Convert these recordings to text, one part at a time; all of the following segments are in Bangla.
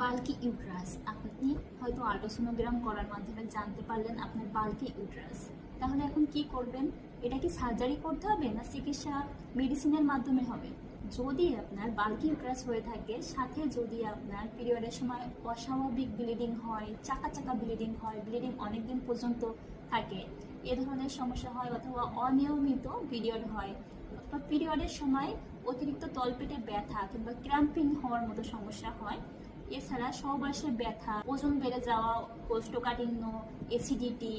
Bulky uterus. আপনি হয়তো আল্ট্রাসোনোগ্রাম করার মাধ্যমে জানতে পারলেন আপনার বাল্কি ইউট্রাস। তাহলে এখন কি করবেন? এটা কি সার্জারি করতে হবে না চিকিৎসা মেডিসিনের মাধ্যমে হবে? যদি আপনার বাল্কি ইউট্রাস হয়ে থাকে, সাথে যদি আপনার পিরিয়ডের সময় অস্বাভাবিক ব্লিডিং হয়, চাকা চাকা ব্লিডিং হয়, ব্লিডিং অনেক দিন পর্যন্ত থাকে, এ ধরনের সমস্যা হয় অথবা অনিয়মিত পিরিয়ড হয় অথবা পিরিয়ডের সময় অতিরিক্ত তলপেটে ব্যথা কিংবা ক্র্যাম্পিং হওয়ার মতো সমস্যা হয় এছাড়া সহবাসে ব্যথা, ওজন বেড়ে যাওয়া, কোষ্ঠকাঠিন্য এসিডিটি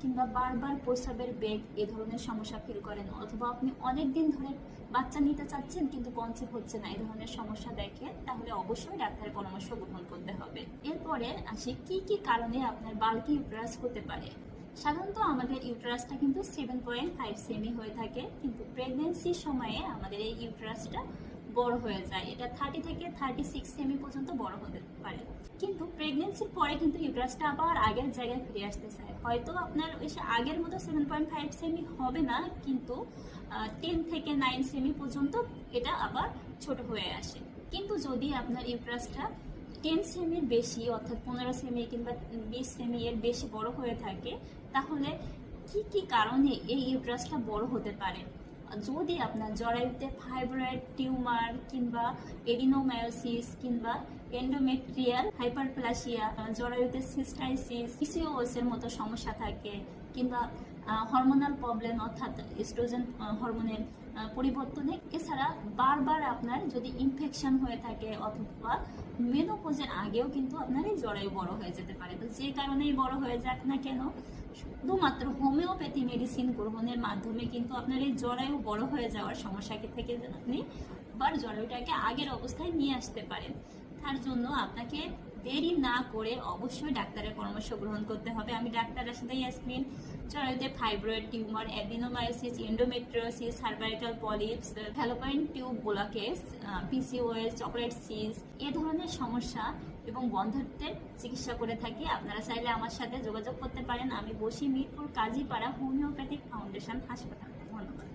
কিংবা বারবার প্রস্রাবের বেগ এ ধরনের সমস্যা ফিল করেন। অথবা আপনি অনেক দিন ধরে বাচ্চা নিতে চাচ্ছেন কিন্তু কনসেপ্ট হচ্ছে না এই ধরনের সমস্যা দেখে তাহলে অবশ্যই ডাক্তারের পরামর্শ গ্রহণ করতে হবে। এরপরে আসি, কি কি কারণে আপনার বাল্কি ইউট্রাস হতে পারে? সাধারণত আমাদের ইউট্রাসটা কিন্তু সেভেন পয়েন্ট ফাইভ সেমি হয়ে থাকে, কিন্তু প্রেগনেন্সির সময়ে আমাদের এই ইউট্রাসটা বড় হয়ে যায়। এটা থার্টি থেকে থার্টি সিক্স সেমি পর্যন্ত বড় হতে পারে। কিন্তু প্রেগনেন্সির পরে কিন্তু ইউট্রাসটা আবার আগের জায়গায় ফিরে আসতে চায়। হয়তো আপনার ওই আগের মতো সেভেন পয়েন্ট ফাইভ সেমি হবে না, কিন্তু টেন থেকে নাইন সেমি পর্যন্ত এটা আবার ছোট হয়ে আসে। কিন্তু যদি আপনার ইউট্রাসটা টেন সেমির বেশি, অর্থাৎ পনেরো সেমি কিংবা বিশ সেমি এর বেশি বড় হয়ে থাকে, তাহলে কি কি কারণে এই ইউট্রাসটা বড় হতে পারে? যদি আপনার জরায়ুতে ফাইব্রয়েড টিউমার কিংবা এডিনোমায়োসিস কিংবা এন্ডোমেট্রিয়াল হাইপারপ্লাসিয়া জরায়ুতে সিস্টাইসিস পিসিওএস এর মতো সমস্যা থাকে কিংবা হরমোনাল প্রবলেম অর্থাৎ এস্ট্রোজেন হরমোনের পরিবর্তনে। এছাড়া বারবার আপনার যদি ইনফেকশন হয়ে থাকে অথবা মেনোপোজের আগেও কিন্তু আপনার এই জরায়ু বড় হয়ে যেতে পারে। তো যে কারণেই বড় হয়ে যাক না কেন, শুধুমাত্র হোমিওপ্যাথি মেডিসিন গ্রহণের মাধ্যমে কিন্তু আপনার এই জরায়ু বড় হয়ে যাওয়ার সমস্যাকে থেকে আপনি আবার জরায়ুটাকে আগের অবস্থায় নিয়ে আসতে পারেন। তার জন্য আপনাকে দেরি না করে অবশ্যই ডাক্তারের পরামর্শ গ্রহণ করতে হবে। আমি ডাক্তার সাথে Yasmin জরায়ুতে fibroid tumour adenomyosis endometriosis cervical polyps fallopian tube বোলাকেস PCOS chocolate cyst এ ধরনের সমস্যা এবং বন্ধাত্বের চিকিৎসা করে থাকি। আপনারা চাইলে আমার সাথে যোগাযোগ করতে পারেন। আমি বসি মিরপুর কাজীপাড়া হোমিওপ্যাথিক ফাউন্ডেশন হাসপাতাল। ধন্যবাদ।